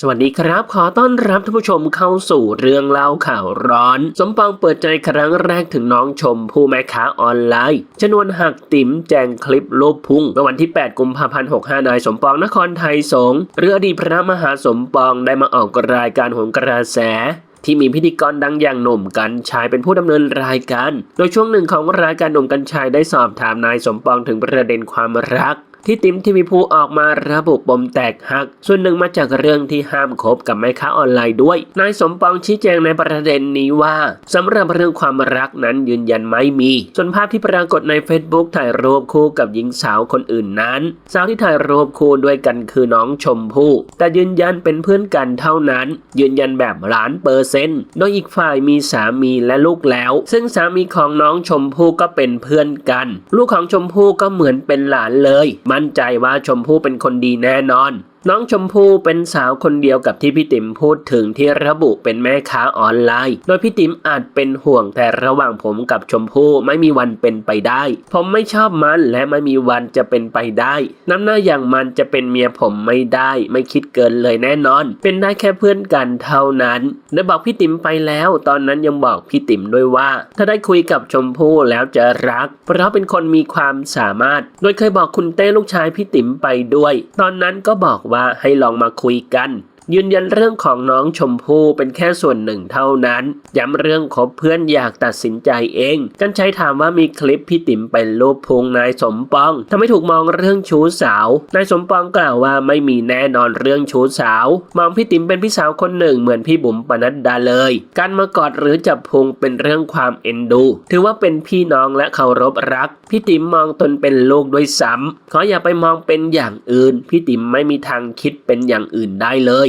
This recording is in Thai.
สวัสดีครับ ขอต้อนรับท่านผู้ชมเข้าสู่เรื่องเล่าข่าวร้อน สมปองเปิดใจครั้งแรกถึงน้องชมผู้แม่ค้าออนไลน์ชนวนหักติ๋มแจงคลิปรูปพุ่งเมื่อวันที่ 8 กุมภาพันธ์ 65 นายสมปองนครไทยสงฆ์หรืออดีตพระมหาสมปองได้มาออกรายการโหนกระแสที่มีพิธีกรดังอย่างหนุ่มกัญชัยเป็นผู้ดำเนินรายการ โดยช่วงหนึ่งของรายการหนุ่มกัญชัยได้สอบถามนายสมปองถึงประเด็นความรัก ที่ติมทีวีภูออกมาระบุปมแตกหัก ส่วนหนึ่งมาจากเรื่องที่ห้ามคบกับแม่ค้าออนไลน์ด้วย นายสมปองชี้แจงในประเด็นนี้ว่าสำหรับเรื่องความรักนั้นยืนยันไม่มี ส่วนภาพที่ปรากฏใน Facebook ถ่ายรูปคู่กับหญิงสาวคนอื่นนั้น สาวที่ถ่ายรูปคู่ด้วยกันคือน้องชมพู่ แต่ยืนยันเป็นเพื่อนกันเท่านั้น ยืนยันแบบล้านเปอร์เซ็นต์โดยอีกฝ่ายมีสามีและลูกแล้ว ซึ่งสามีของน้องชมพู่ก็เป็นเพื่อนกัน ลูกของชมพู่ก็เหมือนเป็นหลานเลยมั่ั่นใจว่าชมพู่เป็นคนดีแน่นอน น้องชมพู่เป็นสาวคนเดียวกับที่พี่ติ๋มพูดถึงที่ระบุเป็นแม่ค้าออนไลน์ โดยพี่ติ๋มอาจเป็นห่วงแต่ระหว่างผมกับชมพู่ไม่มีวันเป็นไปได้ ผมไม่ชอบมันและไม่มีวันจะเป็นไปได้ น้ำหน้าอย่างมันจะเป็นเมียผมไม่ได้ ไม่คิดเกินเลยแน่นอน เป็นได้แค่เพื่อนกันเท่านั้นได้บอกพี่ติ๋มไปแล้ว ตอนนั้นยังบอกพี่ติ๋มด้วยว่า ถ้าได้คุยกับชมพู่แล้วจะรัก เพราะเป็นคนมีความสามารถ โดยเคยบอกคุณเต้ลูกชายพี่ติ๋มไปด้วย ตอนนั้นก็บอกว่าว่าให้ลองมาคุยกัน ยืนยันเรื่องของน้องชมพู่เป็นแค่ส่วนหนึ่งเท่านั้น ย้ำเรื่องคบเพื่อนอยากตัดสินใจเอง กันใช้ถามว่ามีคลิปพี่ติ๋มเป็นรูปพุงนายสมปองทำให้ถูกมองเรื่องชู้สาวนายสมปองกล่าวว่าไม่มีแน่นอนเรื่องชู้สาว มองพี่ติ๋มเป็นพี่สาวคนหนึ่งเหมือนพี่บุ๋มปนัดดาเลย การมากอดหรือจับพุงเป็นเรื่องความเอ็นดู ถือว่าเป็นพี่น้องและเคารพรัก พี่ติ๋มมองตนเป็นลูกด้วยซ้ำขออย่าไปมองเป็นอย่างอื่น พี่ติ๋มไม่มีทางคิดเป็นอย่างอื่นได้เลย